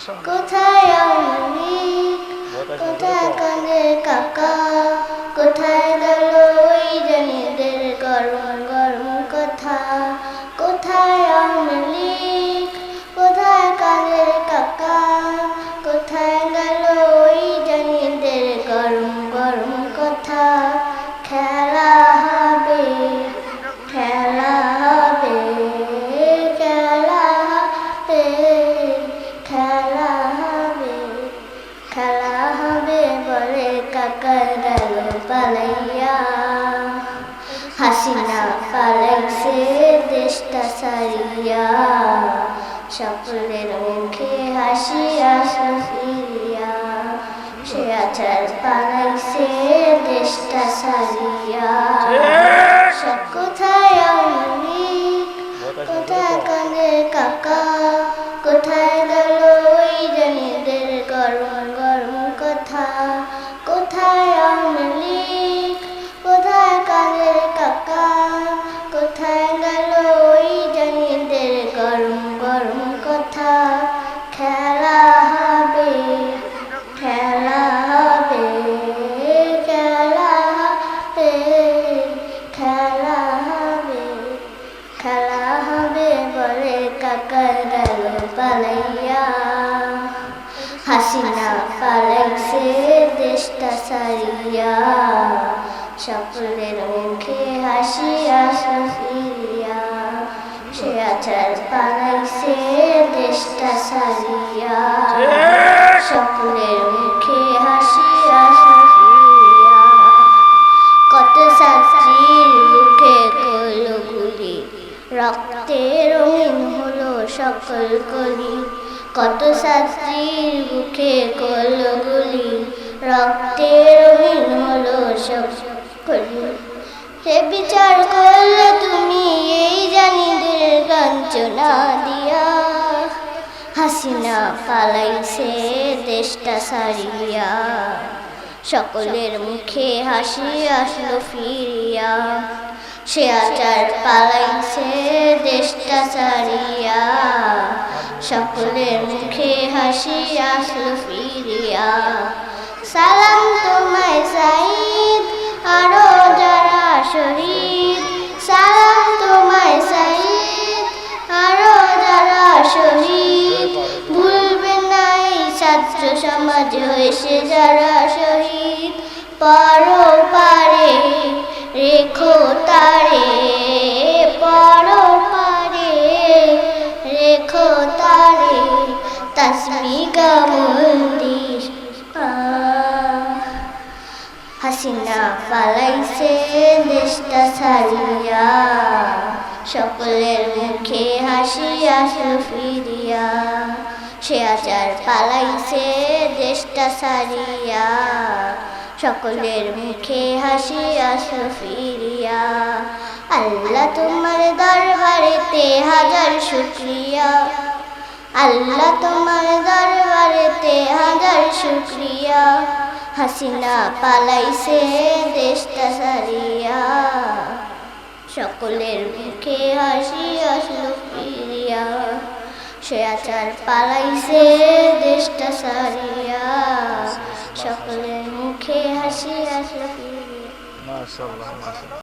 কোথায় আমি? কোথায় পালাইয়া হাসিনা পালাইছে দেশটা সারিয়া সকলের মুখে হাসিয়া আসো ফিরিয়া, সে আচার পালাইছে দেশটা সারিয়া কাকা গেল পালাইয়া হাসিনা পালাইছে দেশটা সারিয়া সকলের মুখে হাসি আসো ফিরিয়া, সে আচার পালাইছে দেশটা সারিয়া সকল কলি। কত ছাত্রীর মুখে কইল গুলি রক্তে রঙিন সকল। কলি সে বিচার করলে তুমি এই জানি কাঞ্চনা দিয়া। হাসিনা পালাইছে দেশটা সারিয়া। সকলের মুখে হাসি আসলো ফিরিয়া। সে আচার পালাইছে দেশটা সারিয়া সকলের মুখে হাসি আসলো ফিরিয়া। সালাম তোমায় সাইদ আরও যারা শহীদ। সালাম তোমায় সাইদ আরও যারা শহীদ। ভুলবে না এই ছাত্র সমাজ হয়েছে যারা শহীদ। পরো। হাসিনা পালাইছে দেশটা ছাড়িয়া, সকলের মুখে হাসি আসলো ফিরিয়া। সে আচার পালাইছে, দেশটা সারিয়া সকলের মুখে হাসি আসলো ফিরিয়া। আল্লাহ তোমার দরবারেতে হাজার শুক্রিয়া। আল্লাহ তোমার দরবারেতে হাজার শুক্রিয়া। হাসিনা পালাইছে দেশটা সারিয়া সকলের মুখে হাসি আসলো ফিরিয়া। সে আচার পালাইছে দেশটা সারিয়া সকলের মুখে হাসি আসলো ফিরিয়া।